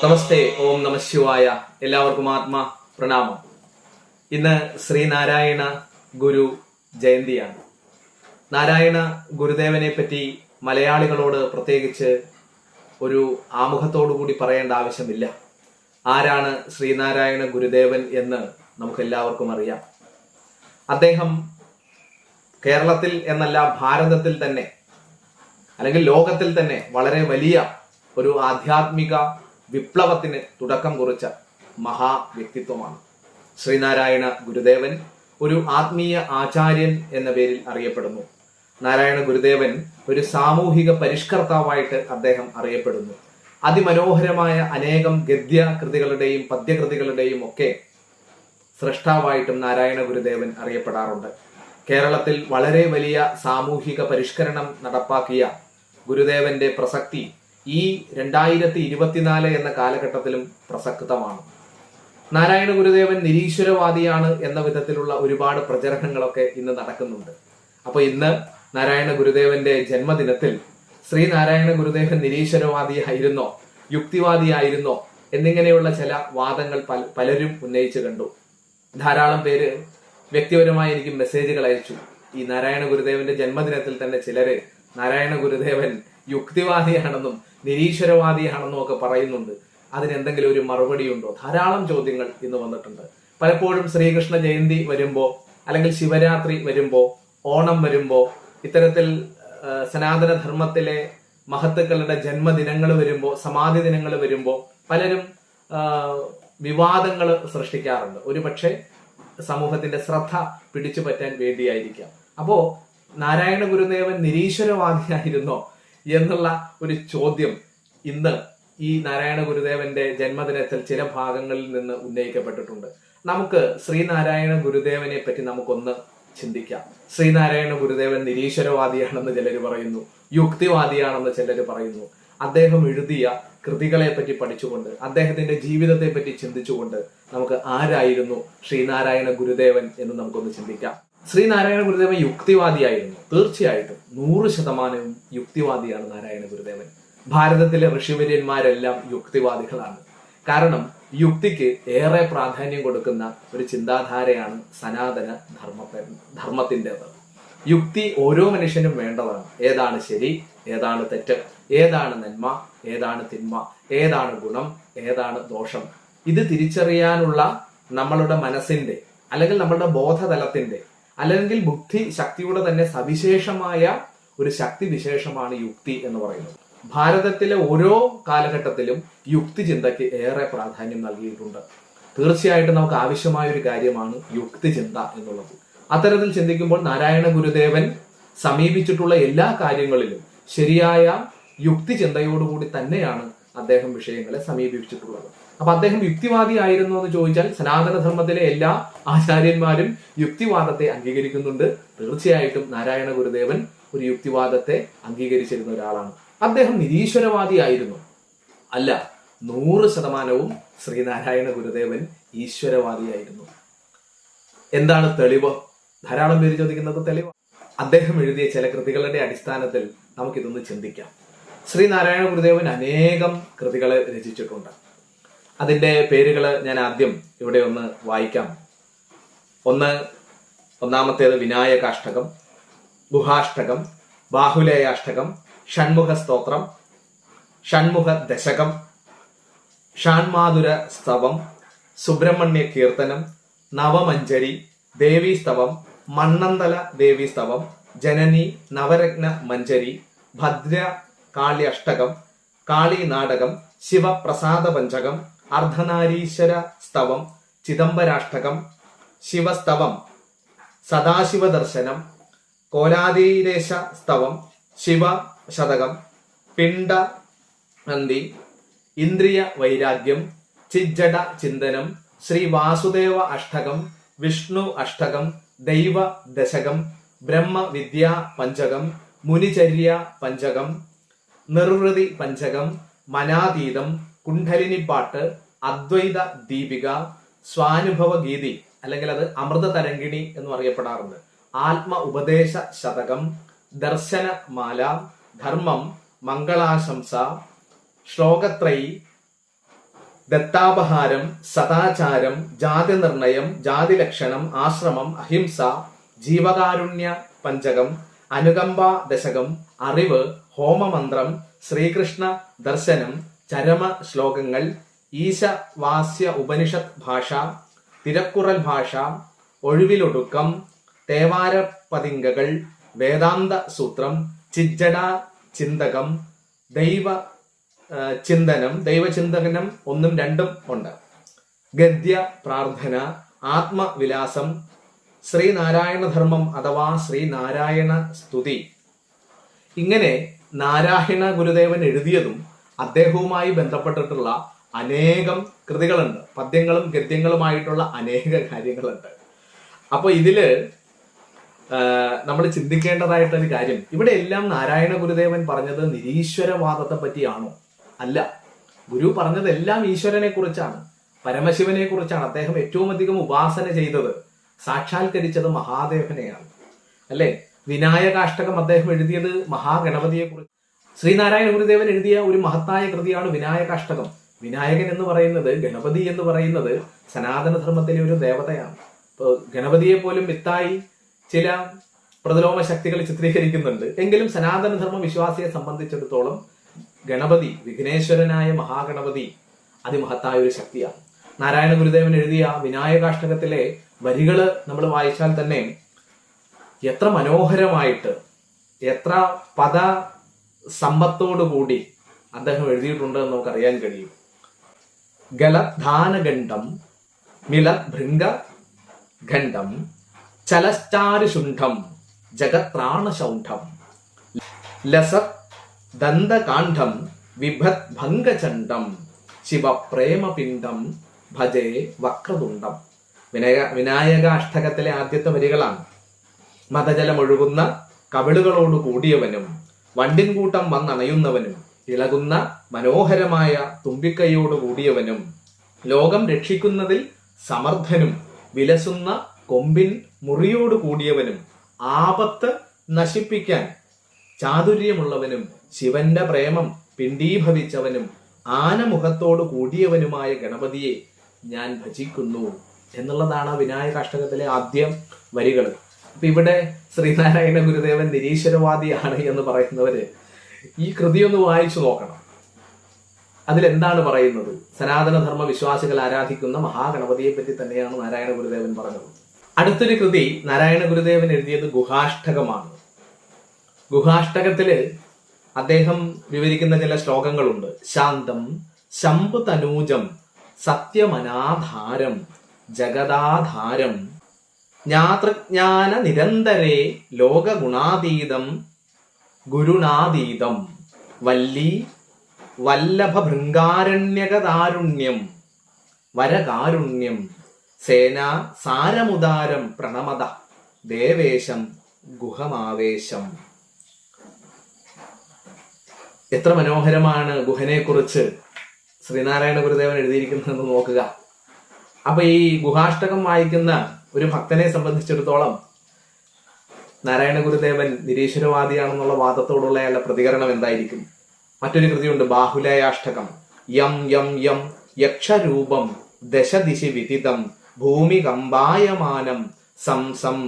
നമസ്തേ ഓം നമ ശിവായ. എല്ലാവർക്കും ആത്മ പ്രണാമം. ഇന്ന് ശ്രീനാരായണ ഗുരു ജയന്തിയാണ്. നാരായണ ഗുരുദേവനെ പറ്റി മലയാളികളോട് പ്രത്യേകിച്ച് ഒരു കൂടി പറയേണ്ട ആവശ്യമില്ല. ആരാണ് ശ്രീനാരായണ ഗുരുദേവൻ എന്ന് നമുക്ക് എല്ലാവർക്കും അറിയാം. അദ്ദേഹം കേരളത്തിൽ എന്നല്ല ഭാരതത്തിൽ തന്നെ അല്ലെങ്കിൽ ലോകത്തിൽ തന്നെ വളരെ വലിയ ഒരു ആധ്യാത്മിക വിപ്ലവത്തിന് തുടക്കം കുറിച്ച മഹാ വ്യക്തിത്വമാണ്. ശ്രീനാരായണ ഗുരുദേവൻ ഒരു ആത്മീയ ആചാര്യൻ എന്ന പേരിൽ അറിയപ്പെടുന്നു. നാരായണ ഗുരുദേവൻ ഒരു സാമൂഹിക പരിഷ്കർത്താവായിട്ട് അദ്ദേഹം അറിയപ്പെടുന്നു. അതിമനോഹരമായ അനേകം ഗദ്യ കൃതികളുടെയും പദ്യകൃതികളുടെയും ഒക്കെ സൃഷ്ടാവായിട്ടും നാരായണ ഗുരുദേവൻ അറിയപ്പെടാറുണ്ട്. കേരളത്തിൽ വളരെ വലിയ സാമൂഹിക പരിഷ്കരണം നടപ്പാക്കിയ ഗുരുദേവന്റെ പ്രസക്തി ഈ രണ്ടായിരത്തി ഇരുപത്തിനാല് എന്ന കാലഘട്ടത്തിലും പ്രസക്തമാണ്. നാരായണ ഗുരുദേവൻ നിരീശ്വരവാദിയാണ് എന്ന വിധത്തിലുള്ള ഒരുപാട് പ്രചരണങ്ങളൊക്കെ ഇന്ന് നടക്കുന്നുണ്ട്. അപ്പൊ ഇന്ന് നാരായണ ഗുരുദേവന്റെ ജന്മദിനത്തിൽ ശ്രീ നാരായണ ഗുരുദേവൻ നിരീശ്വരവാദിയായിരുന്നോ യുക്തിവാദിയായിരുന്നോ എന്നിങ്ങനെയുള്ള ചില വാദങ്ങൾ പല പലരും ഉന്നയിച്ചു കണ്ടു. ധാരാളം പേര് വ്യക്തിപരമായി എനിക്ക് മെസ്സേജുകൾ അയച്ചു. ഈ നാരായണ ഗുരുദേവന്റെ ജന്മദിനത്തിൽ തന്നെ ചിലര് നാരായണ ഗുരുദേവൻ യുക്തിവാദിയാണെന്നും നിരീശ്വരവാദിയാണെന്നും ഒക്കെ പറയുന്നുണ്ട്. അതിനെന്തെങ്കിലും ഒരു മറുപടി ഉണ്ടോ ധാരാളം ചോദ്യങ്ങൾ ഇന്ന് വന്നിട്ടുണ്ട്. പലപ്പോഴും ശ്രീകൃഷ്ണ ജയന്തി വരുമ്പോ അല്ലെങ്കിൽ ശിവരാത്രി വരുമ്പോ ഓണം വരുമ്പോ ഇത്തരത്തിൽ സനാതനധർമ്മത്തിലെ സനാതന ധർമ്മത്തിലെ മഹത്തുക്കളുടെ ജന്മദിനങ്ങൾ വരുമ്പോ സമാധി ദിനങ്ങൾ വരുമ്പോ പലരും വിവാദങ്ങൾ സൃഷ്ടിക്കാറുണ്ട്. ഒരു പക്ഷേ സമൂഹത്തിന്റെ ശ്രദ്ധ പിടിച്ചു പറ്റാൻ വേണ്ടിയായിരിക്കാം. അപ്പോ നാരായണ ഗുരുദേവൻ നിരീശ്വരവാദിയായിരുന്നോ? എന്നുള്ള ഒരു ചോദ്യം ഇന്ന് ഈ നാരായണ ഗുരുദേവന്റെ ജന്മദിനത്തിൽ ചില ഭാഗങ്ങളിൽ നിന്ന് ഉന്നയിക്കപ്പെട്ടിട്ടുണ്ട്. നമുക്ക് ശ്രീനാരായണ ഗുരുദേവനെ പറ്റി നമുക്കൊന്ന് ചിന്തിക്കാം. ശ്രീനാരായണ ഗുരുദേവൻ നിരീശ്വരവാദിയാണെന്ന് ചിലർ പറയുന്നു. യുക്തിവാദിയാണെന്ന് ചിലർ പറയുന്നു. അദ്ദേഹം എഴുതിയ കൃതികളെ പറ്റി പഠിച്ചുകൊണ്ട് അദ്ദേഹത്തിന്റെ ജീവിതത്തെ പറ്റി ചിന്തിച്ചുകൊണ്ട് നമുക്ക് ആരായിരുന്നു ശ്രീനാരായണ ഗുരുദേവൻ എന്ന് നമുക്കൊന്ന് ചിന്തിക്കാം. ശ്രീനാരായണ ഗുരുദേവൻ യുക്തിവാദിയായിരുന്നു. തീർച്ചയായിട്ടും നൂറ് ശതമാനവും യുക്തിവാദിയാണ് നാരായണ ഗുരുദേവൻ. ഭാരതത്തിലെ ഋഷിവര്യന്മാരെല്ലാം യുക്തിവാദികളാണ്. കാരണം യുക്തിക്ക് ഏറെ പ്രാധാന്യം കൊടുക്കുന്ന ഒരു ചിന്താധാരയാണ് സനാതന ധർമ്മത്തെ ധർമ്മത്തിന്റെത്. യുക്തി ഓരോ മനുഷ്യനും വേണ്ടതാണ്. ഏതാണ് ശരി ഏതാണ് തെറ്റ് ഏതാണ് നന്മ ഏതാണ് തിന്മ ഏതാണ് ഗുണം ഏതാണ് ദോഷം. ഇത് തിരിച്ചറിയാനുള്ള നമ്മളുടെ മനസ്സിന്റെ അല്ലെങ്കിൽ നമ്മളുടെ ബോധതലത്തിന്റെ അല്ലെങ്കിൽ ബുദ്ധി ശക്തിയുടെ തന്നെ സവിശേഷമായ ഒരു ശക്തി വിശേഷമാണ് യുക്തി എന്ന് പറയുന്നത്. ഭാരതത്തിലെ ഓരോ കാലഘട്ടത്തിലും യുക്തി ചിന്തയ്ക്ക് ഏറെ പ്രാധാന്യം നൽകിയിട്ടുണ്ട്. തീർച്ചയായിട്ടും നമുക്ക് ആവശ്യമായ ഒരു കാര്യമാണ് യുക്തി ചിന്ത എന്നുള്ളത്. അത്തരത്തിൽ ചിന്തിക്കുമ്പോൾ നാരായണ ഗുരുദേവൻ സമീപിച്ചിട്ടുള്ള എല്ലാ കാര്യങ്ങളിലും ശരിയായ യുക്തി ചിന്തയോടുകൂടി തന്നെയാണ് അദ്ദേഹം വിഷയങ്ങളെ സമീപിച്ചിട്ടുള്ളത്. അപ്പൊ അദ്ദേഹം യുക്തിവാദി ആയിരുന്നു എന്ന് ചോദിച്ചാൽ സനാതനധർമ്മത്തിലെ എല്ലാ ആചാര്യന്മാരും യുക്തിവാദത്തെ അംഗീകരിക്കുന്നുണ്ട്. തീർച്ചയായിട്ടും നാരായണ ഗുരുദേവൻ ഒരു യുക്തിവാദത്തെ അംഗീകരിച്ചിരുന്ന ഒരാളാണ്. അദ്ദേഹം നിരീശ്വരവാദി ആയിരുന്നു അല്ല നൂറ് ശതമാനവും ശ്രീനാരായണ ഗുരുദേവൻ ഈശ്വരവാദിയായിരുന്നു. എന്താണ് തെളിവ്? ധാരാളം പേര് ചോദിക്കുന്നത് തെളിവ്. അദ്ദേഹം എഴുതിയ ചില കൃതികളുടെ അടിസ്ഥാനത്തിൽ നമുക്കിതൊന്ന് ചിന്തിക്കാം. ശ്രീനാരായണ ഗുരുദേവൻ അനേകം കൃതികളെ രചിച്ചിട്ടുണ്ട്. അതിന്റെ പേരുകൾ ഞാൻ ആദ്യം ഇവിടെ ഒന്ന് വായിക്കാം. ഒന്ന് ഒന്നാമത്തേത് വിനായകാഷ്ടകം ഗുഹാഷ്ടകം ബാഹുലേയാഷ്ടകം ഷൺമുഖ സ്തോത്രം ഷൺമുഖ ദശകം ഷാൺമാതുര സ്തവം സുബ്രഹ്മണ്യ കീർത്തനം നവമഞ്ജരി ദേവീസ്തവം മണ്ണന്തല ദേവീസ്തവം ജനനി നവരത്ന മഞ്ജരി ഭദ്ര കാളി അഷ്ടകം കാളി നാടകം ശിവപ്രസാദ പഞ്ചകം അർദ്ധനാരീശ്വര സ്തവം ചിദംബരാഷ്ടകം ശിവസ്തവം സദാശിവ ദർശനം കോലാതീരേശ സ്തവം ശിവ ശതകം പിണ്ട നന്ദി ഇന്ദ്രിയ വൈരാഗ്യം ചിജ്ജട ചിന്തനം ശ്രീ വാസുദേവ അഷ്ടകം വിഷ്ണു അഷ്ടകം ദൈവ ദശകം ബ്രഹ്മ വിദ്യാ പഞ്ചകം മുനിചര്യ പഞ്ചകം നിർവൃതി പഞ്ചകം മനാതീതം കുണ്ഡലിനിപ്പാട്ട് അദ്വൈത ദീപിക സ്വാനുഭവ ഗീതി അല്ലെങ്കിൽ അത് അമൃത തരംഗിണി എന്ന് അറിയപ്പെടാറുണ്ട്. ആത്മ ഉപദേശ ശതകം ദർശന മാല ധർമ്മം മംഗളാശംസ ശ്ലോകത്രയി ദത്താപഹാരം സദാചാരം ജാതി നിർണയം ജാതി ലക്ഷണം ആശ്രമം അഹിംസ ജീവകാരുണ്യ പഞ്ചകം അനുകമ്പ ദശകം അറിവ് ഹോമമന്ത്രം ശ്രീകൃഷ്ണ ദർശനം ചരമ ശ്ലോകങ്ങൾ ഈശവാസ്യ ഉപനിഷത് ഭാഷ തിരക്കുറൽ ഭാഷ ഒഴിവിലൊടുക്കം തേവാരപതിങ്കകൾ വേദാന്ത സൂത്രം ചിജ്ജട ചിന്തകം ദൈവ ചിന്തനം ദൈവചിന്തകനം ഒന്നും രണ്ടും ഉണ്ട്. ഗദ്യ പ്രാർത്ഥന ആത്മവിലാസം ശ്രീനാരായണധർമ്മം അഥവാ ശ്രീനാരായണ സ്തുതി ഇങ്ങനെ നാരായണ ഗുരുദേവൻ എഴുതിയതും അദ്ദേഹവുമായി ബന്ധപ്പെട്ടിട്ടുള്ള അനേകം കൃതികളുണ്ട്. പദ്യങ്ങളും ഗദ്യങ്ങളുമായിട്ടുള്ള അനേക കാര്യങ്ങളുണ്ട്. അപ്പൊ ഇതിൽ നമ്മൾ ചിന്തിക്കേണ്ടതായിട്ടൊരു കാര്യം. ഇവിടെ എല്ലാം നാരായണ ഗുരുദേവൻ പറഞ്ഞത് നിരീശ്വരവാദത്തെ പറ്റിയാണോ? അല്ല. ഗുരു പറഞ്ഞതെല്ലാം ഈശ്വരനെ കുറിച്ചാണ്. പരമശിവനെ കുറിച്ചാണ്. അദ്ദേഹം ഏറ്റവും അധികം ഉപാസന ചെയ്തത് സാക്ഷാത്കരിച്ചത് മഹാദേവനെയാണ്. അല്ലെ? വിനായകാഷ്ടകം അദ്ദേഹം എഴുതിയത് മഹാഗണപതിയെ കുറിച്ച് ശ്രീനാരായണ ഗുരുദേവൻ എഴുതിയ ഒരു മഹത്തായ കൃതിയാണ് വിനായകാഷ്ടകം. വിനായകൻ എന്ന് പറയുന്നത് ഗണപതി എന്ന് പറയുന്നത് സനാതനധർമ്മത്തിലെ ഒരു ദേവതയാണ്. ഇപ്പൊ ഗണപതിയെ പോലും വിത്തായി ചില പ്രതിലോമ ശക്തികൾ ചിത്രീകരിക്കുന്നുണ്ട്. എങ്കിലും സനാതനധർമ്മ വിശ്വാസിയെ സംബന്ധിച്ചിടത്തോളം ഗണപതി വിഘ്നേശ്വരനായ മഹാഗണപതി അതിമഹത്തായ ഒരു ശക്തിയാണ്. നാരായണ ഗുരുദേവൻ എഴുതിയ വിനായകാഷ്ടകത്തിലെ വരികൾ നമ്മൾ വായിച്ചാൽ തന്നെ എത്ര മനോഹരമായിട്ട് എത്ര പദ സമ്പത്തോടുകൂടി അദ്ദേഹം എഴുതിയിട്ടുണ്ട് എന്ന് നമുക്ക് അറിയാൻ കഴിയും. ഗലധാനഖണ്ഡം മിലത് ഭൃംഗ ഖണ്ഡം ചലശ്ചാരുശുണ്ഠം ജഗത്രാണശൗണ്ഠം ലസ ദന്തകാണ്ഡം വിഭത് ഭംഗചണ്ഡം ശിവപ്രേമപിണ്ഡം ഭജേ വക്രതുണ്ടം വിനായക വിനായക അഷ്ടകത്തിലെ ആദ്യത്തെ വരികളാണ്. മതജലമൊഴുകുന്ന കവിളുകളോട് കൂടിയവനും വണ്ടിൻകൂട്ടം വന്നണയുന്നവനും ഇളകുന്ന മനോഹരമായ തുമ്പിക്കൈയോട് കൂടിയവനും ലോകം രക്ഷിക്കുന്നതിൽ സമർത്ഥനും വിലസുന്ന കൊമ്പിൻ മുറിയോട് കൂടിയവനും ആപത്ത് നശിപ്പിക്കാൻ ചാതുര്യമുള്ളവനും ശിവന്റെ പ്രേമം പിണ്ടീഭവിച്ചവനും ആനമുഖത്തോട് കൂടിയവനുമായ ഗണപതിയെ ഞാൻ ഭജിക്കുന്നു എന്നുള്ളതാണ് വിനായകാഷ്ടകത്തിലെ ആദ്യം വരികൾ അപ്പൊ ഇവിടെ ശ്രീനാരായണ ഗുരുദേവൻ നിരീശ്വരവാദിയാണ് എന്ന് പറയുന്നവര് ഈ കൃതി ഒന്ന് വായിച്ചു നോക്കണം. അതിലെന്താണ് പറയുന്നത്? സനാതനധർമ്മ വിശ്വാസികൾ ആരാധിക്കുന്ന മഹാഗണപതിയെ പറ്റി തന്നെയാണ് നാരായണ ഗുരുദേവൻ പറഞ്ഞത്. അടുത്തൊരു കൃതി നാരായണ ഗുരുദേവൻ എഴുതിയത് ഗുഹാഷ്ടകമാണ്. ഗുഹാഷ്ടകത്തിൽ അദ്ദേഹം വിവരിക്കുന്ന ചില ശ്ലോകങ്ങളുണ്ട്. ശാന്തം ശംഭു തനൂജം സത്യമനാധാരം ജഗദാധാരം ജ്ഞാതൃജ്ഞാന നിരന്തരേ ലോകഗുണാതീതം ഗുരുണാതീതം വല്ലി വല്ലഭ ഭൃംഗാരണ്യകതാരുണ്യം വരകാരുണ്യം സേനാ സാരമുദാരം പ്രണമത ദേവേശം ഗുഹമാവേശം. എത്ര മനോഹരമാണ് ഗുഹനെ കുറിച്ച് ശ്രീനാരായണ ഗുരുദേവൻ എഴുതിയിരിക്കുന്നതെന്ന് നോക്കുക. അപ്പൊ ഈ ഗുഹാഷ്ടകം വായിക്കുന്ന ഒരു ഭക്തനെ സംബന്ധിച്ചിടത്തോളം നാരായണ ഗുരുദേവൻ നിരീശ്വരവാദിയാണെന്നുള്ള വാദത്തോടുള്ള അയാളുടെ പ്രതികരണം എന്തായിരിക്കും? മറ്റൊരു കൃതിയുണ്ട് ബാഹുലയാഷ്ടകം. യം യം യം യക്ഷരൂപം ദശദിശി വിദിതം ഭൂമി കമ്പായമാനം സം സം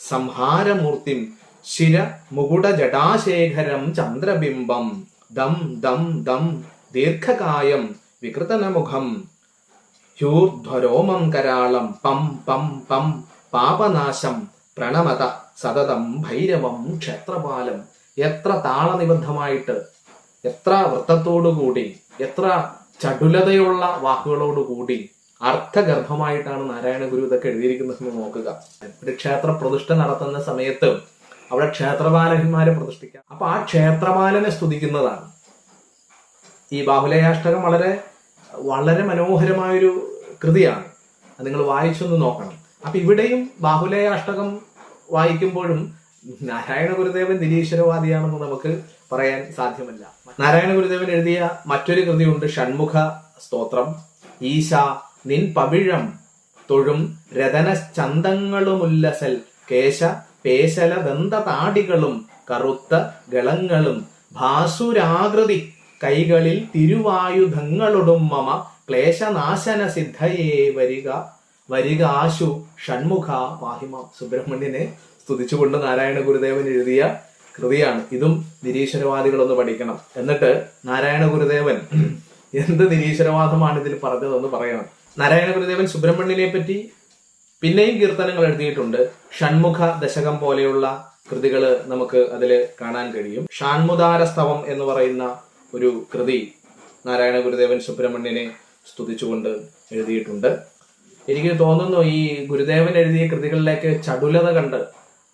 സംഹാരമൂർത്തിം ശിര മുകുട ജടാശേഖരം ചന്ദ്രബിംബം ദം ദം ദം ദീർഘകായം വികൃതനമുഖം ഹ്യൂർധ്വരോമം കരാളം പം പം പം പാപനാശം പ്രണമത സതതം ഭൈരവം ക്ഷേത്രപാലം. എത്ര താളനിബദ്ധമായിട്ട് എത്ര വൃത്തത്തോടുകൂടി എത്ര ചടുലതയുള്ള വാക്കുകളോടുകൂടി അർത്ഥഗർഭമായിട്ടാണ് നാരായണ ഗുരു ഇതൊക്കെ എഴുതിയിരിക്കുന്നതെന്ന് നോക്കുക. ഒരു ക്ഷേത്ര പ്രതിഷ്ഠ നടത്തുന്ന സമയത്ത് അവിടെ ക്ഷേത്രപാലകന്മാരെ പ്രതിഷ്ഠിക്കാം. അപ്പൊ ആ ക്ഷേത്രപാലനെ സ്തുതിക്കുന്നതാണ്. ഈ ബാഹുലയാഷ്ടകം വളരെ വളരെ മനോഹരമായൊരു കൃതിയാണ്. നിങ്ങൾ വായിച്ചൊന്ന് നോക്കണം. അപ്പൊ ഇവിടെയും ബാഹുലയാഷ്ടകം വായിക്കുമ്പോഴും നാരായണ ഗുരുദേവൻ നിരീശ്വരവാദിയാണെന്ന് നമുക്ക് പറയാൻ സാധ്യമല്ല. നാരായണ ഗുരുദേവൻ എഴുതിയ മറ്റൊരു കൃതിയുണ്ട് ഷൺമുഖ സ്തോത്രം. ഈശ നിൻ പവിഴം തൊഴും രതന ചന്തങ്ങളുമുല്ലസൽ കേശ പേശല ദന്ത താടികളും കറുത്ത ഗളങ്ങളും ഭാസുരാകൃതി കൈകളിൽ തിരുവായുധങ്ങളൊടും മമ. ക്ലേശനാശന സിദ്ധയേ വരിക. വരിക ആശു ഷൺമുഖ പാഹിമ സുബ്രഹ്മണ്യനെ സ്തുതിച്ചുകൊണ്ട് നാരായണ ഗുരുദേവൻ എഴുതിയ കൃതിയാണ്. ഇതും നിരീശ്വരവാദികളൊന്ന് പഠിക്കണം. എന്നിട്ട് നാരായണ ഗുരുദേവൻ എന്ത് നിരീശ്വരവാദമാണ് ഇതിൽ പറഞ്ഞതെന്ന് പറയണം. നാരായണ ഗുരുദേവൻ സുബ്രഹ്മണ്യനെ പറ്റി പിന്നെയും കീർത്തനങ്ങൾ എഴുതിയിട്ടുണ്ട്. ഷൺമുഖ ദശകം പോലെയുള്ള കൃതികൾ നമുക്ക് അതിൽ കാണാൻ കഴിയും. ഷാൺമുദാരസ്തവം എന്ന് പറയുന്ന ഒരു കൃതി നാരായണ ഗുരുദേവൻ സുബ്രഹ്മണ്യനെ സ്തുതിച്ചുകൊണ്ട് എഴുതിയിട്ടുണ്ട്. എനിക്ക് തോന്നുന്നു ഈ ഗുരുദേവൻ എഴുതിയ കൃതികളിലേക്ക് ചടുലത കണ്ട്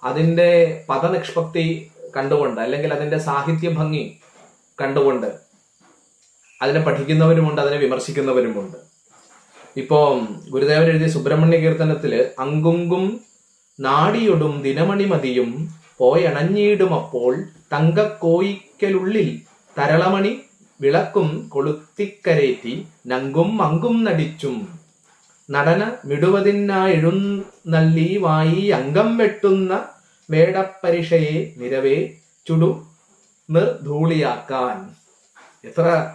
അതിന്റെ പദനിഷ്പക്തി കണ്ടുകൊണ്ട് അല്ലെങ്കിൽ അതിന്റെ സാഹിത്യ ഭംഗി കണ്ടുകൊണ്ട് അതിനെ പഠിക്കുന്നവരുമുണ്ട് അതിനെ വിമർശിക്കുന്നവരുമുണ്ട്. ഇപ്പോ ഗുരുദേവൻ എഴുതിയ സുബ്രഹ്മണ്യ കീർത്തനത്തിൽ അങ്കുങ്കും നാടിയൊടും ദിനമണിമതിയും പോയണഞ്ഞിടും അപ്പോൾ തങ്കക്കോയിക്കലുള്ളിൽ തരളമണി വിളക്കും കൊളുത്തിക്കരേറ്റി നങ്കും മങ്കും നടിച്ചും. നടന മിടുവതിനായെഴുന്നള്ളി വായി അംഗം വെട്ടുന്ന വേടപ്പരിഷയെ നിരവേ ചുടു നിർധൂളിയാക്കാൻ. എത്ര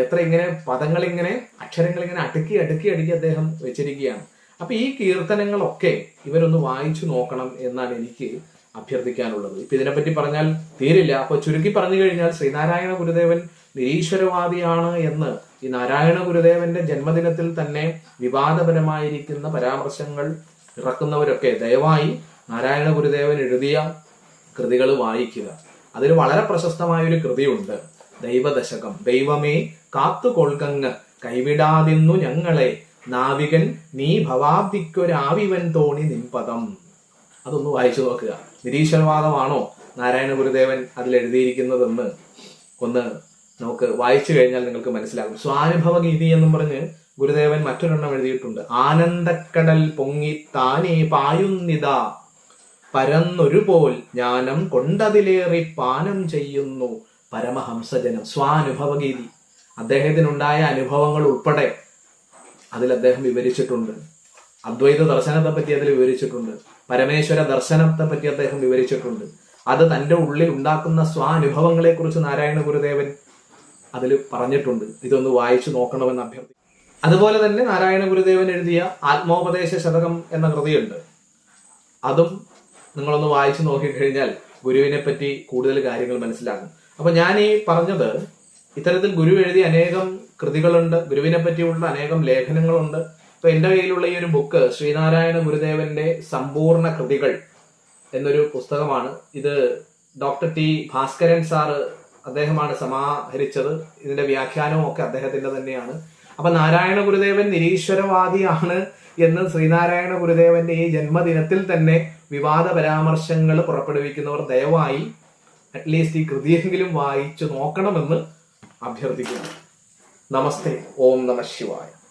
എത്ര ഇങ്ങനെ പദങ്ങൾ ഇങ്ങനെ അക്ഷരങ്ങൾ ഇങ്ങനെ അടുക്കി അടുക്കി അടുക്കി അദ്ദേഹം വെച്ചിരിക്കുകയാണ്. അപ്പൊ ഈ കീർത്തനങ്ങളൊക്കെ ഇവരൊന്ന് വായിച്ചു നോക്കണം എന്നാണ് എനിക്ക് അഭ്യർത്ഥിക്കാനുള്ളത്. ഇപ്പൊ ഇതിനെപ്പറ്റി പറഞ്ഞാൽ തീരില്ല. അപ്പൊ ചുരുക്കി പറഞ്ഞു കഴിഞ്ഞാൽ ശ്രീനാരായണ ഗുരുദേവൻ നിരീശ്വരവാദിയാണ് എന്ന് ഈ നാരായണ ഗുരുദേവന്റെ ജന്മദിനത്തിൽ തന്നെ വിവാദപരമായിരിക്കുന്ന പരാമർശങ്ങൾ ഇറക്കുന്നവരൊക്കെ ദയവായി നാരായണ ഗുരുദേവൻ എഴുതിയ കൃതികൾ വായിക്കുക. അതിൽ വളരെ പ്രശസ്തമായ ഒരു കൃതിയുണ്ട്. ദൈവദശകം. ദൈവമേ കാത്തുകൊൾകങ്ങ്. കൈവിടാതിന്നു ഞങ്ങളെ. നാവികൻ നീ ഭവാബ്ദിക്കൊരാവിവൻ തോണി നിൻപദം. അതൊന്ന് വായിച്ചു നോക്കുക. നിരീശ്വരവാദമാണോ നാരായണ ഗുരുദേവൻ അതിൽ എഴുതിയിരിക്കുന്നതെന്ന് ഒന്ന് നമുക്ക് വായിച്ചു കഴിഞ്ഞാൽ നിങ്ങൾക്ക് മനസ്സിലാകും. സ്വാനുഭവ ഗീതി എന്നും പറഞ്ഞ് ഗുരുദേവൻ മറ്റൊരെണ്ണം എഴുതിയിട്ടുണ്ട്. ആനന്ദക്കടൽ പൊങ്ങി താനേ പായുന്നിതാ പരന്നൊരുപോൽ ജ്ഞാനം കൊണ്ടതിലേറി പാനം ചെയ്യുന്നു പരമഹംസജനം. സ്വാനുഭവഗീതി. അദ്ദേഹത്തിനുണ്ടായ അനുഭവങ്ങൾ ഉൾപ്പെടെ അതിൽ അദ്ദേഹം വിവരിച്ചിട്ടുണ്ട്. അദ്വൈത ദർശനത്തെ പറ്റി അതിൽ വിവരിച്ചിട്ടുണ്ട്. പരമേശ്വര ദർശനത്തെ പറ്റി അദ്ദേഹം വിവരിച്ചിട്ടുണ്ട്. അത് തന്റെ ഉള്ളിൽ ഉണ്ടാക്കുന്ന സ്വാനുഭവങ്ങളെ കുറിച്ച് നാരായണ ഗുരുദേവൻ അതിൽ പറഞ്ഞിട്ടുണ്ട്. ഇതൊന്ന് വായിച്ചു നോക്കണമെന്ന് അഭ്യർത്ഥി അതുപോലെ തന്നെ നാരായണ ഗുരുദേവൻ എഴുതിയ ആത്മോപദേശ ശതകം എന്ന കൃതിയുണ്ട്. അതും നിങ്ങളൊന്ന് വായിച്ചു നോക്കിക്കഴിഞ്ഞാൽ ഗുരുവിനെ പറ്റി കൂടുതൽ കാര്യങ്ങൾ മനസ്സിലാകും. അപ്പൊ ഞാൻ ഈ പറഞ്ഞത് ഇത്തരത്തിൽ ഗുരു എഴുതിയ അനേകം കൃതികളുണ്ട്. ഗുരുവിനെ പറ്റിയുള്ള അനേകം ലേഖനങ്ങളുണ്ട്. ഇപ്പൊ എന്റെ കയ്യിലുള്ള ഈ ഒരു ബുക്ക് ശ്രീനാരായണ ഗുരുദേവന്റെ സമ്പൂർണ കൃതികൾ എന്നൊരു പുസ്തകമാണ്. ഇത് ഡോക്ടർ ടി ഭാസ്കരൻ സാറ് അദ്ദേഹമാണ് സമാഹരിച്ചത്. ഇതിന്റെ വ്യാഖ്യാനവും ഒക്കെ അദ്ദേഹത്തിന്റെ തന്നെയാണ്. അപ്പൊ നാരായണ ഗുരുദേവൻ നിരീശ്വരവാദിയാണ് എന്ന് ശ്രീനാരായണ ഗുരുദേവന്റെ ഈ ജന്മദിനത്തിൽ തന്നെ വിവാദ പരാമർശങ്ങൾ പുറപ്പെടുവിക്കുന്നവർ ദയവായി അറ്റ്ലീസ്റ്റ് ഈ കൃതിയെങ്കിലും വായിച്ചു നോക്കണമെന്ന് അഭ്യർത്ഥിക്കുന്നു. നമസ്തേ. ഓം നമ ശിവായ.